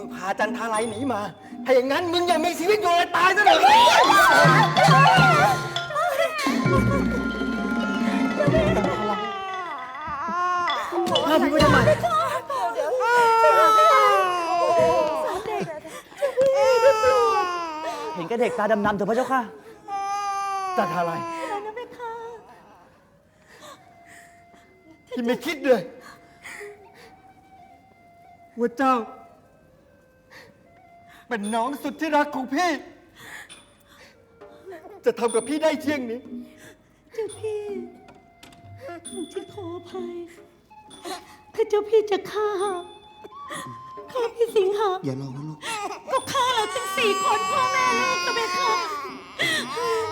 มึงพาจันทาไลหนีมา ถ้าอย่างนั้นมึงยังมีชีวิตอยู่เลยตายซะเลยห้ามพี่ไว้ทำไมเห็นแกเด็กตาดำๆเถอะพระเจ้าค่ะจันทาไลพี่ไม่คิดเลยว่าเจ้า เป็นน้องสุดที่รักของพี่ จะทำกับพี่ได้เช่นนี้ เจ้าพี่ผมฉันขออภัย ถ้าเจ้าพี่จะฆ่าฆ่าพี่สิงหาอย่าลองนะลูก ก็ฆ่าเราทั้งสี่คนพ่อแม่ลูกก็ไม่ฆ่า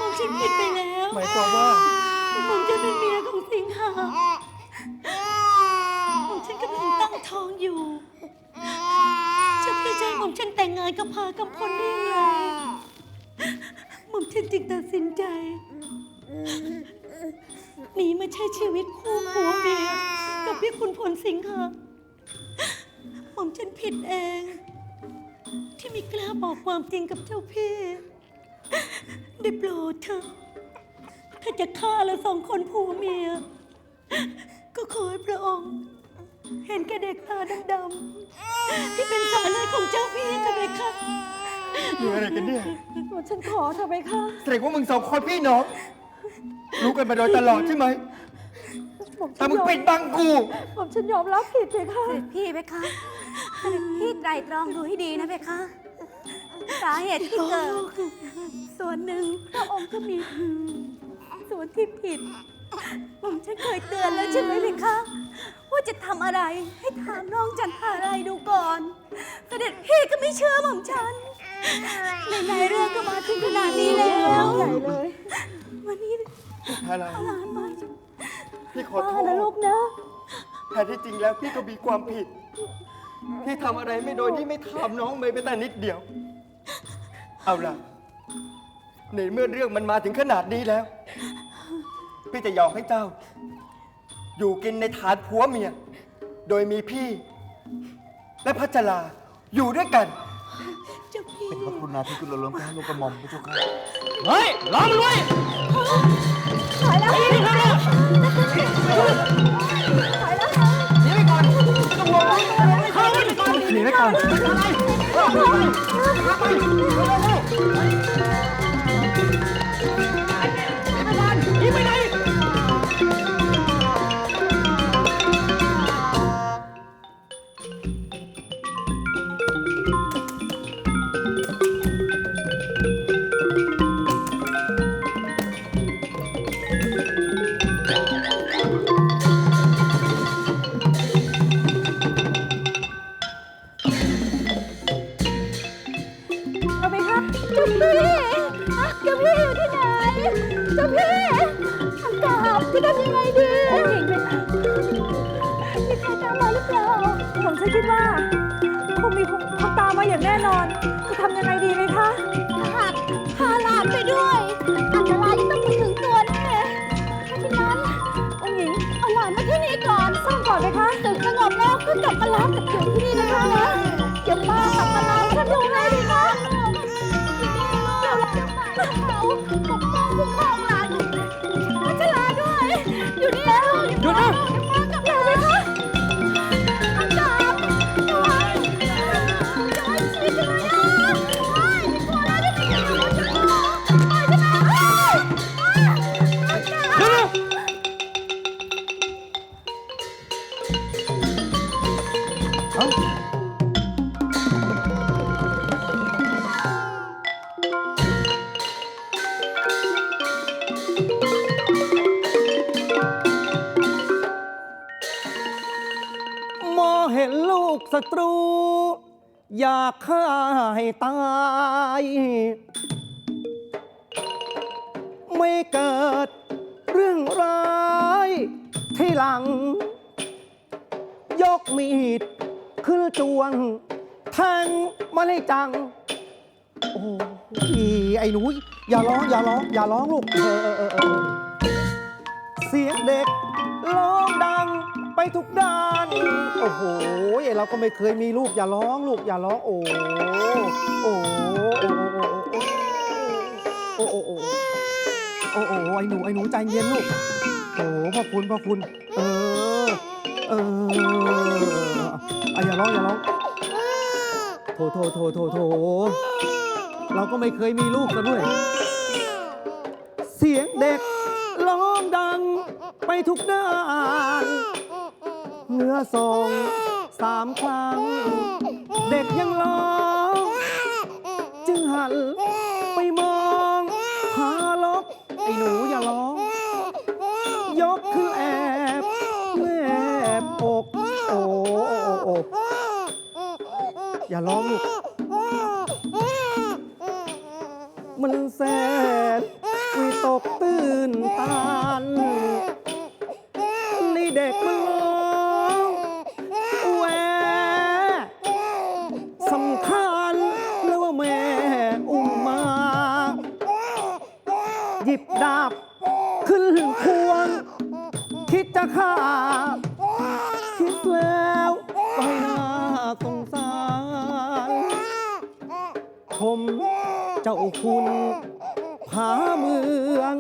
ผมฉันผิดไปแล้วหมายความว่าผมจะเป็นเมียของสิงหาผมฉันกำลังตั้งท้องอยู่เจ้าพี่ชายผ มฉันแต่งงานกับพากำพลได้ยังไงผมฉันจึงตัดสินใจหนีมาใช้ชีวิตคู่ผัวเมียกับพี่คุณพลสิงห์ค่ะผมฉันผิดเอง ที่ไม่กล้าบอกความจริงกับเจ้าพี่ ได้โปรดเถอะถ้าจะฆ่าเราสองคนผัวเมีย ก็ขอให้พระองค์ เห็นแก่เด็กตาดำๆที่เป็นสายเลือดของเจ้าพี่เถอะไหมคะอยู่อะไรกันเนี่ยฉันขอเถอะไหมคะแสดงว่ามึงสองคนพี่น้องรู้กันมาโดยตลอดใช่ไหมแต่มึงปิดบังกูผมฉันยอมรับผิดเลยค่ะ เสด็จพี่เพคะเสด็จพี่ไตรตรองดูให้ดีนะเพคะสาเหตุที่เกิด ส่วนหนึ่งพระองค์ก็มีส่วนที่ผิด ผมฉันเคยเตือนแล้วใช่ไหมเพคะ ว่าจะทำอะไรให้ถามน้องจันทาอะไรดูก่อน เสด็จพี่ก็ไม่เชื่อหม่อมฉันในๆเรื่องก็มาถึงขนาดนี้แล้วใหญ่เลย วันนี้อะไรเอาหลานมาพี่ขอโทษนะลูกนะ แท้ที่จริงแล้วพี่ก็มีความผิดที่ทำอะไรไม่โดยที่ไม่ถามน้องเมย์ไปแต่นิดเดียว เอาล่ะ ในเมื่อเรื่องมันมาถึงขนาดนี้แล้ว พี่จะยอมให้เจ้า อยู่กินในฐานผัวเมีย โดยมีพี่ และพัชราอยู่ด้วยกัน เจ้าพี่เป็นพระกรุณาที่คุณเราล้มแค่ลูกกระหม่อมพระเจ้าค่ะเฮ้ยล้อมมันไว้ถอยแล้วนี่ครับลูกถอยแล้วหนีไปก่อนต้องลงเข้าไปก่อนหนีไปก่อนห แตาย ไม่เกิดเรื่องร้ายที่หลัง ยกมีดขึ้นจวงแทงมาเลยจัง โอ้ยไอ้หนูอย่าร้องอย่าร้องอย่าร้องลูกเออเออเออเสียงเด็กร้องดัง ไปทุกด้าน โอ้โหเราก็ไม่เคยมีลูกอย่าร้องลูกอย่าร้อง โอ้โหโอ้โหโอ้โหโอ้โหโอ้โหโอ้ไอ้หนูไอ้หนูใจเย็นลูก โอ้โหพ่อคุณพ่อคุณ เออ เอออะอย่าร้องอย่าร้องโถโถโถโถโถเราก็ไม่เคยมีลูกกันด้วย เสียงเด็กร้องดังไปทุกด้าน เมื่อสองสามครั้ง เด็กยังร้อง จึงหันไปมองหาล็อกไอ้หนูอย่าร้อง ยกคือแอบแนบอกโอ้โอ้โอ้อย่าร้องลูก ผมเจ้าคุณผาเมือง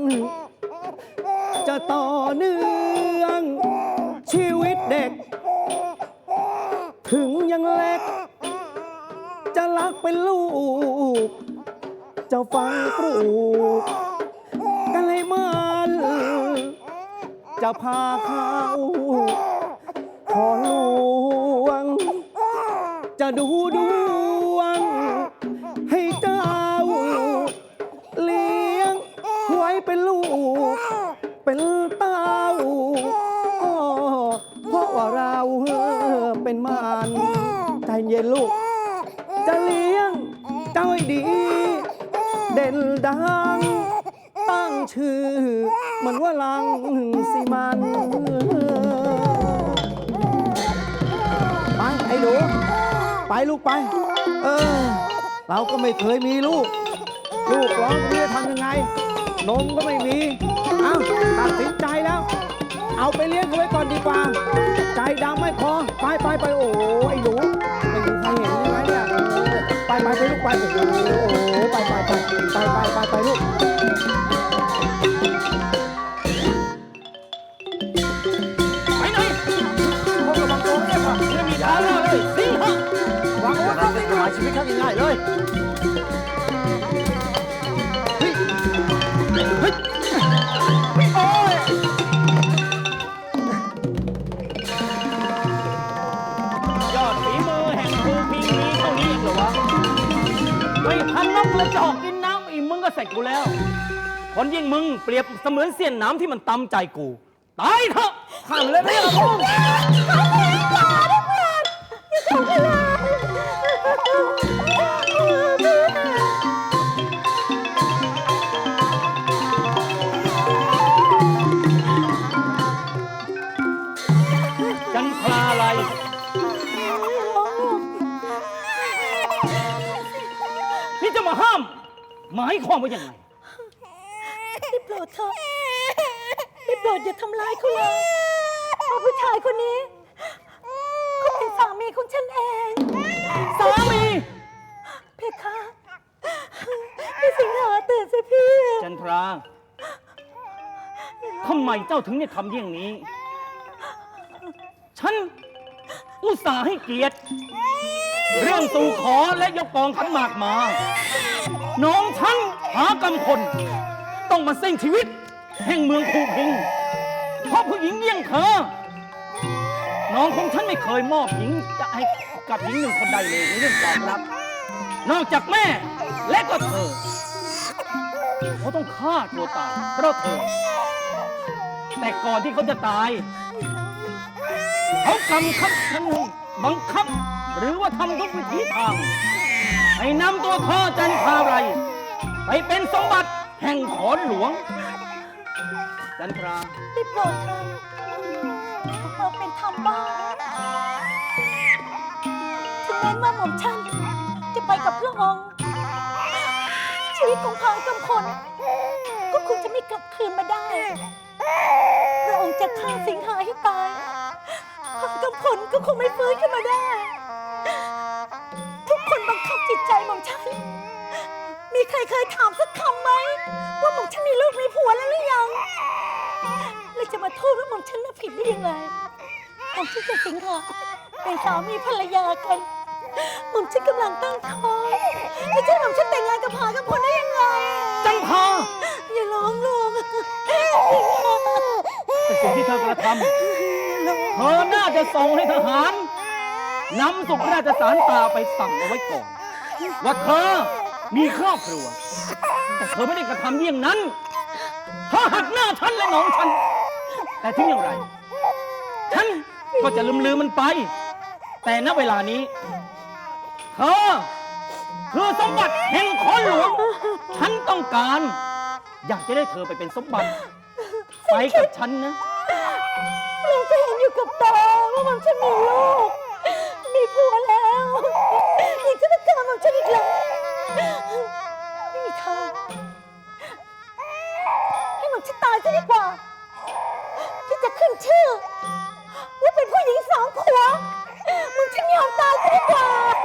จะต่อเนื่อง ชีวิตเด็ก ถึงยังเล็ก จะรักเป็นลูก จะฟังปลูกกันเลยมันจะพาเขาขอหลวง จะดูดู เด่นดัง ตั้งชื่อ มันว่าลังสิมันไปไอ้หนูไปลูกไป เออ เราก็ไม่เคยมีลูก ลูกร้องไม่รู้จะทำยังไง นมก็ไม่มี เอ้าตัดสินใจแล้ว เอาไปเลี้ยงเขาไว้ก่อนดีกว่า ใจดำไม่พอ ไปไปไปโอ้ไอ้หนู น้ำอีกมึงก็เสร็จกูแล้ว คนยิ่งมึงเปรียบเสมือนเสี้ยนน้ำที่มันตำใจกู ตายเถอะข้ามเลยไม่เอาพงจันอย่าทำอะไรายความว่าอย่างไง ได้โปรดเถอะได้โปรดอย่าทำร้ายเขาเลยเพราะผู้ชายคนนี้เขาเป็นสามีของฉันเอง สามี เพคะพี่สิงหาตื่นสิพี่จันทราทำไมเจ้าถึงได้ทำเยี่ยงนี้ ฉัน อุตส่าห์ให้เกียรติ เรื่องสู่ขอและยกกองขันหมากมาน้องฉัน หากำคนต้องมาสิ้นชีวิต แห่งเมืองภูพิง เพราะผู้หญิงเยี่ยงเธอ น้องของฉันไม่เคยมอบหญิงจะให้กับหญิงหนึ่งคนใดเลยในเรื่องความรัก นอกจากแม่และก็เธอเขาต้องฆ่าตัวตายเพราะเธอ แต่ก่อนที่เขาจะตาย เขากำคับฉันบังคับ หรือว่าทำทุกวิถีทางให้นำตัวเธอจันทราไร ไปเป็นสมบัติแห่งขอนหลวง จันทราได้โปรดเถิดเราเป็นธรรมบ้าถึงแม้ว่าหม่อมฉันจะไปกับพระองค์ ชีวิตของพางกำพลก็คงจะไม่กลับคืนมาได้ พระองค์จะฆ่าสิงหาให้ตายพางกำพลก็คงไม่ฟื้นขึ้นมาได้ ทุกคนบังคับจิตใจหม่อมฉัน มีใครเคยถามสักคำไหมว่าหม่อมฉันมีลูกมีผัวแล้วหรือยัง แล้วจะมาโทษว่าหม่อมฉันน่ะผิดได้ยังไงหม่อมฉันกับสิงหาเป็นสามีภรรยากันหม่อมฉันกำลังตั้งท้องไล้วจะให้หม่อมฉันแต่งงานกับผากับพลได้ยังไงจังพาอย่าร้องลูกเป็สิ่งที่เธอกระทำเธอน่าจะส่งให้ทหารนำสุขราชสารตาไปสั่งเอาไว้ก่อนว่าเธอ มีครอบครัว แต่เธอไม่ได้กระทำเยี่ยงนั้นถ้าหักหน้าฉันและหนองฉัน แต่ถึงอย่างไร ฉันก็จะลืมลืมมันไป แต่ณเวลานี้ เธอคือสมบัติแห่งขอหลวง ฉันต้องการ อยากจะได้เธอไปเป็นสมบัติ ไปกับฉันนะ มันจะเห็นอยู่กับตาว่ามันจะมีลูก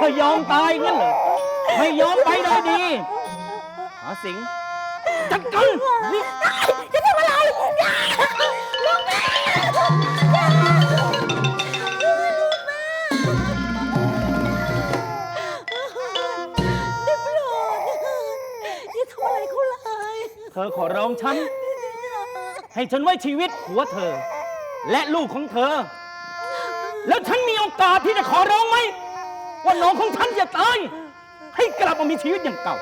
ไม่ยอมตายงั้นเหรอไม่ยอมไปได้ดีหาสิงจัดการจะทำอะไรลูกแม่เธอขอร้องฉัน ให้ฉันไว้ชีวิตหัวเธอ และลูกของเธอ แล้วฉันมีโอกาสที่จะขอร้องไหม ว่านองของฉันอย่าตาย ให้กลับมามีชีวิตอย่างเก่า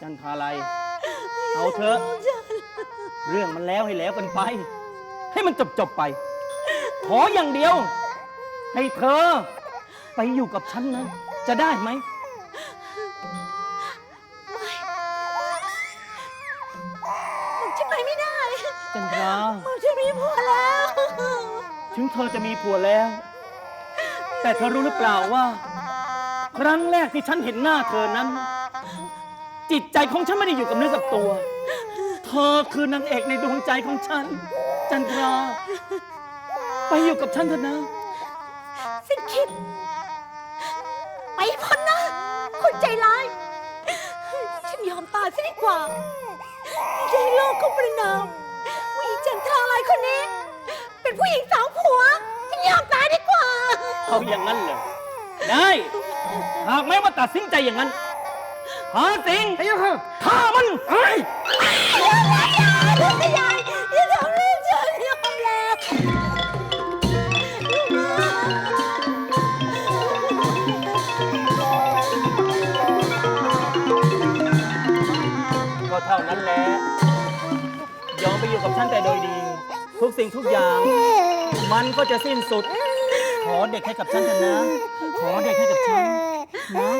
จันทาลัย เอาเถอะ เรื่องมันแล้วให้แล้วกันไป ให้มันจบจบไป ขออย่างเดียว ให้เธอ ไปอยู่กับฉันนะ จะได้ไหม ผมฉันไปไม่ได้จันทาฉันมีผัวแล้ว ถึงเธอจะมีผัวแล้ว แต่เธอรู้หรือเปล่าว่า ครั้งแรกที่ฉันเห็นหน้าเธอนั้น จิตใจของฉันไม่ได้อยู่กับเนื้อกับตัว เธอคือนางเอกในดวงใจของฉัน จันทรา ไปอยู่กับฉันเถอะนะ สิคิด ไปพ้นนะ คนใจร้าย ฉันยอมตายซะดีกว่าจะให้โลกเขประนามว่าอีจันทราลายคนนี้ เป็นผู้หญิงสาวผัว ฉันยอมตายดีกว่า เอาอย่างนั้นเลยได้ หากไม่ว่าตัดสินใจอย่างนั้น หาสิงฆ่ามันเฮ้ยก็เท่านั้นแหละยอมไปอยู่กับฉันแต่โดยดี ทุกสิ่งทุกอย่าง มันก็จะสิ้นสุด ขอเด็กให้กับฉันเถอนะ ขอเด็กให้กับฉันนะ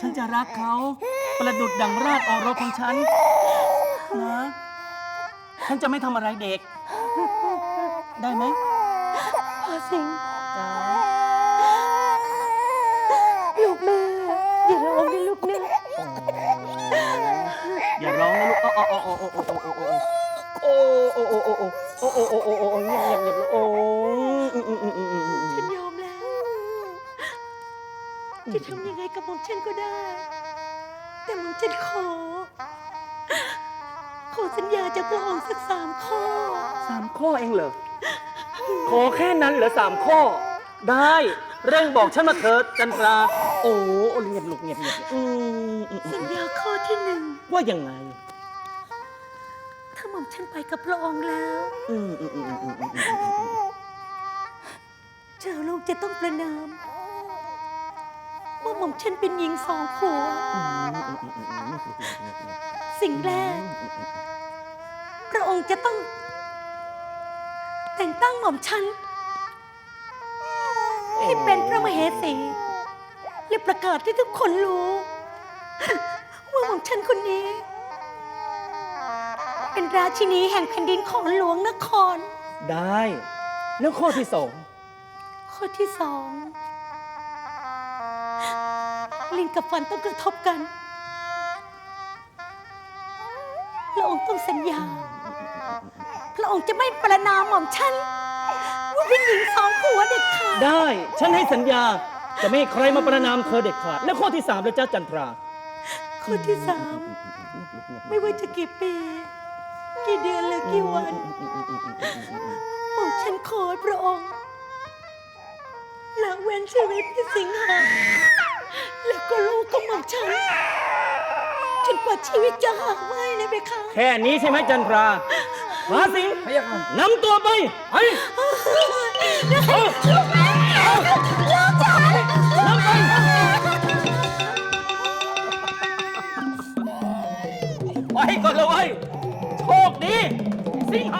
ฉันจะรักเขาประดุดดังราชโอรสของฉันนะ ฉันจะไม่ทำอะไรเด็ก ได้ไหมพอสิงจ้าลูกแม่อย่าร้องดิลูกแม่อย่าร้องนะลูกโอ้โอ้โอ้โอ้โอ้โอ้โอ้โอ้โอ้ โอ้โอ้โอ้โอ้โอ้เงียบเงียบเยโอ้อืมฉันยอมแล้ว จะทำยังไงกับหมอมฉันก็ได้ แต่หม่อมฉันขอ ขอสัญญาจากพระองค์สักสามข้อ สามข้อเองเหรอ ขอแค่นั้นเหรอสามข้อ ได้ เร่งบอกฉันมาเถิดจันทรา โอ้เงียบลูกเงียบเงียบสัญญาข้อที่หนึ่งว่ายังไง ฉันไปกับพระองค์แล้วเจอาลูกจะต้องประนามว่าหม่อมฉันเป็นหญิงสองผัว สิ่งแรก พระองค์จะต้อง แต่งตั้งหม่อมฉันให้เป็นพระมเหสีและประกาศให้ทุกคนรู้ ว่าหม่อมฉันคนนี้ เป็นราชินีแห่งแผ่นดินของหลวงนคร ได้ แล้วข้อที่สองข้อที่สองลิ้นกับฟันต้องกระทบกันพระองค์ต้องสัญญา พระองค์จะไม่ประนามหม่อมฉันผู้หญิงสองผัวเด็ดขาดได้ ฉันให้สัญญา จะไม่ให้ใครมาประนามเธอเด็ดขาด และข้อที่สามแล้วจ้าจันทราคนที่สามไม่ว่าจะกี่ปี กี่เดือนหรือกี่วันหม่อมฉันขอพระองค์ละเว้นชีวิตพี่สิงหาแล้วก็ลูกของหม่อมฉันจนกว่าชีวิตจะหาไม่นะเบคะแค่นี้ใช่ไหมจันทรามาสิงนำตัวไปไปเอาลูกแม่ คดีสิงห์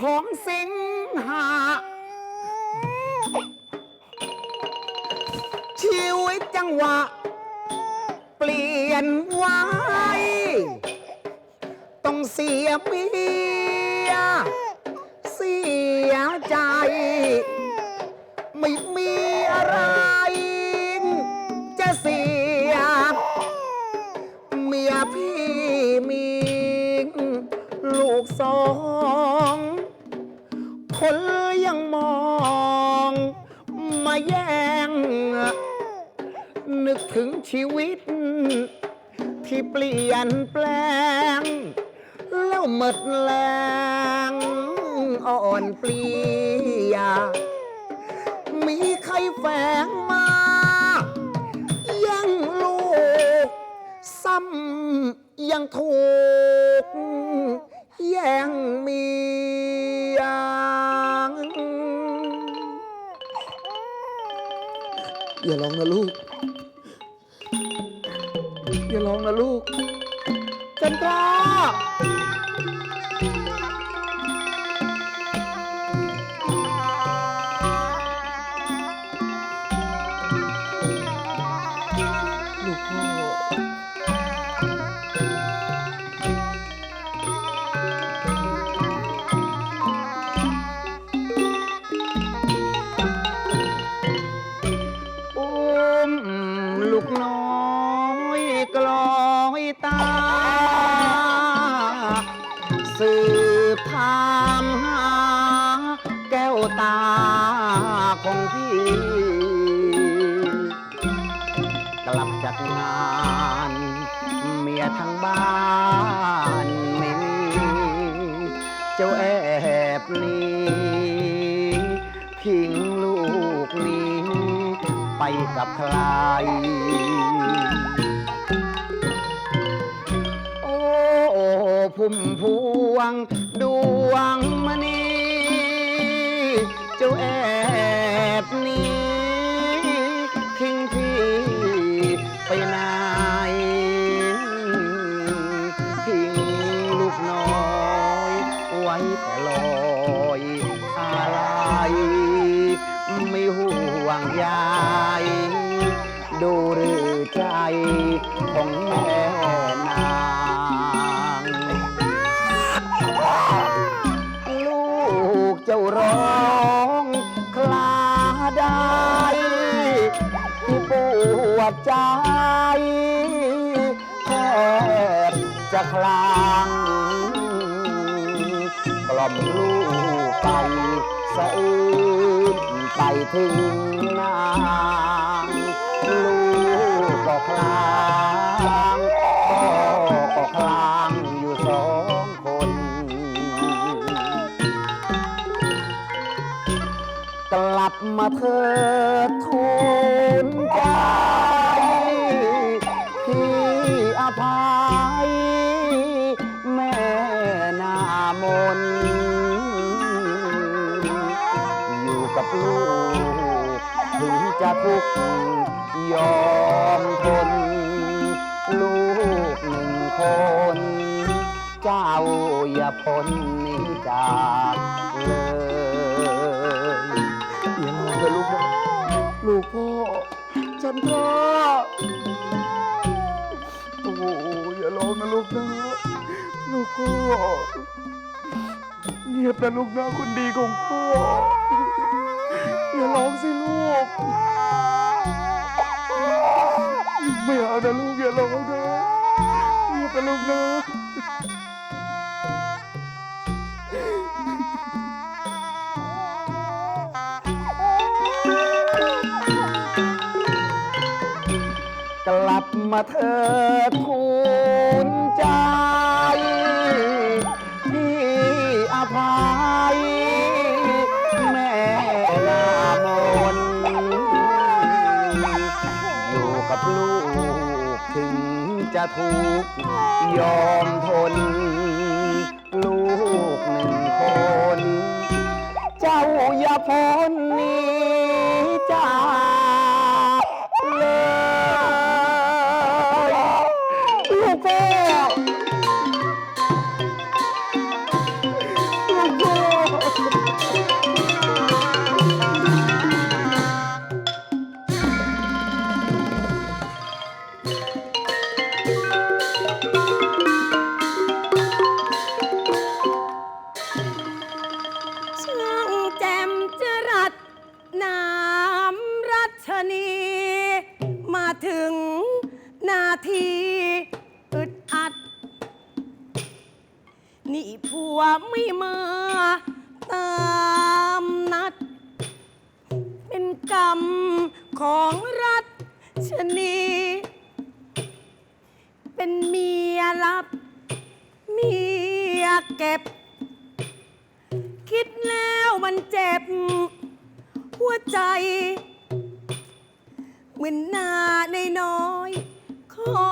ของสิงหา ชีวิตจังหวะ เปลี่ยนไว้ต้องเสียเมีย เสียใจ ไม่มีอะไร จะเสีย เมียพี่มี ลูกสอง คนยังมองมาแย่ง นึกถึงชีวิต ที่เปลี่ยนแปลง แล้วหมดแรงอ่อนเปลีย มีใครแฝงมายังลูก ซ้ำยังถูก แย่งเมีย อย่าร้องนะลูก อย่าร้องนะลูกจันทรา โอ้พุ่มพวง ถึงนางลูกก็คลางพ่อก็คลางอยู่สองคน กลับมาเธอ นนี้จากเลยอย่าร้องนะลูกนะลูกพ่อ ฉันพ่อโอ้อย่าร้องนะลูกนะลูกพ่อเงียบนะลูกนะคนดีของพ่อ อย่าร้องสิลูก ไม่เอานะลูกอย่าร้องนะเงียบนะลูกนะ มาเถิดทูลใจที่อภัย แม่นามน อยู่กับลูกถึงจะทุกข์ยอมทน ลูกหนึ่งคน เจ้าอย่าพ้น วไม่มาตามนัด เป็นกรรมของรัฐชนี เป็นเมียรับเมียเก็บ คิดแล้วมันเจ็บ หัวใจ เหมือนนาในน้อย คอ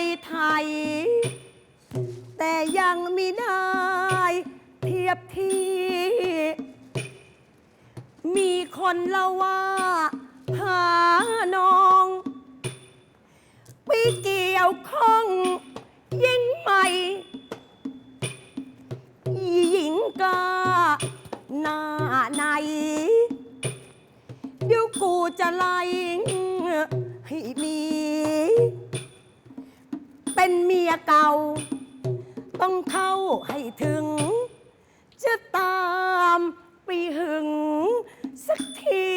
ยไทย แต่ยังม่ได้เทียบทีมีคนเล่าว่าหาน้องไปเกี่ยวข้องยิ่งใหม่หญิงกาหน้าในเดี๋ยวกูจะไล่ให้มี เป็นเมียเก่า ต้องเข้าให้ถึง จะตามไปหึง สักที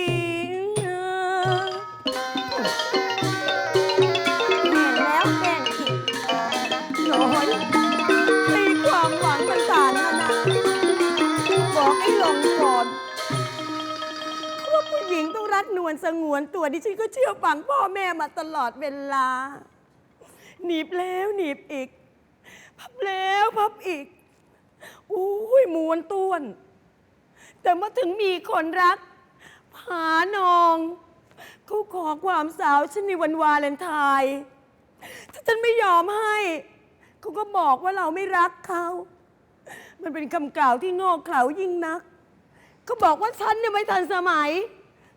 แม่แล้วแม่อีกน้อยมีความหวังต่างๆนานาบอกให้ลงก่อนเขาว่าผู้หญิงต้องรักนวลสงวนตัวดิฉันก็เชื่อฟังพ่อแม่มาตลอดเวลา หนีบแล้วหนีบอีก พับแล้วพับอีกอุ้ยมวนต้วน แต่เมาถึงมีคนรัก ผานองเขาขอความสาวฉันในวันวาเลนไทน์ถ้าฉันไม่ยอมให้เขาก็บอกว่าเราไม่รักเขา มันเป็นคำกล่าวที่โง่เขลายิ่งนักเขาบอกว่าฉันเนี่ยไม่ทันสมัย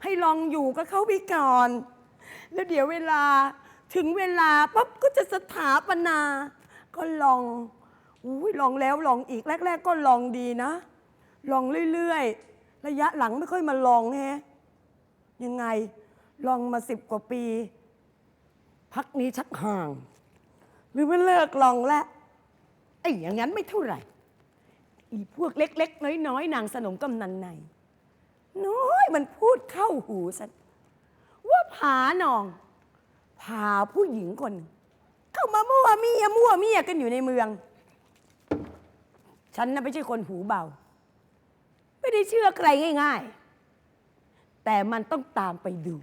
ให้ลองอยู่กับเขาไปก่อน แล้วเดี๋ยวเวลาถึงเวลาปั๊บก็จะสถาปนา ก็ลองอุ้ยลองแล้วลองอีกแรก ๆ ก็ลองดีนะ ลองเรื่อยๆ ระยะหลังไม่ค่อยมาลองแฮะยังไงลองมาสิบกว่าปี พักนี้ชักห่าง หรือว่าเลิกลองแล้วไอ้อย่างนั้นไม่เท่าไหร่ อีพวกเล็ก ๆ น้อยๆนางสนมกำนันใน น้อยมันพูดเข้าหูฉันว่าผาหนองพาผู้หญิงคนหนึ่ง เข้ามามั่วเมียมั่วเมียกันอยู่ในเมือง ฉันน่ะไม่ใช่คนหูเบา ไม่ได้เชื่อใครง่าย ๆ แต่มันต้องตามไปดู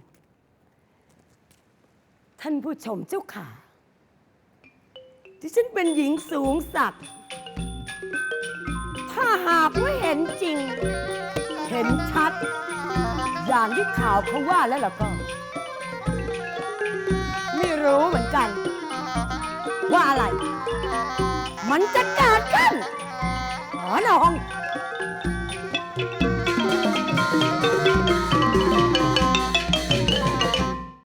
ท่านผู้ชมเจ้าขาที่ฉันเป็นหญิงสูงศักดิ์ถ้าหากว่าเห็นจริง เห็นชัด อย่างที่ข่าวเขาว่าแล้วล่ะก็ ไม่รู้เหมือนกัน ว่าอะไร มันจะเกิดขึ้นขอนอง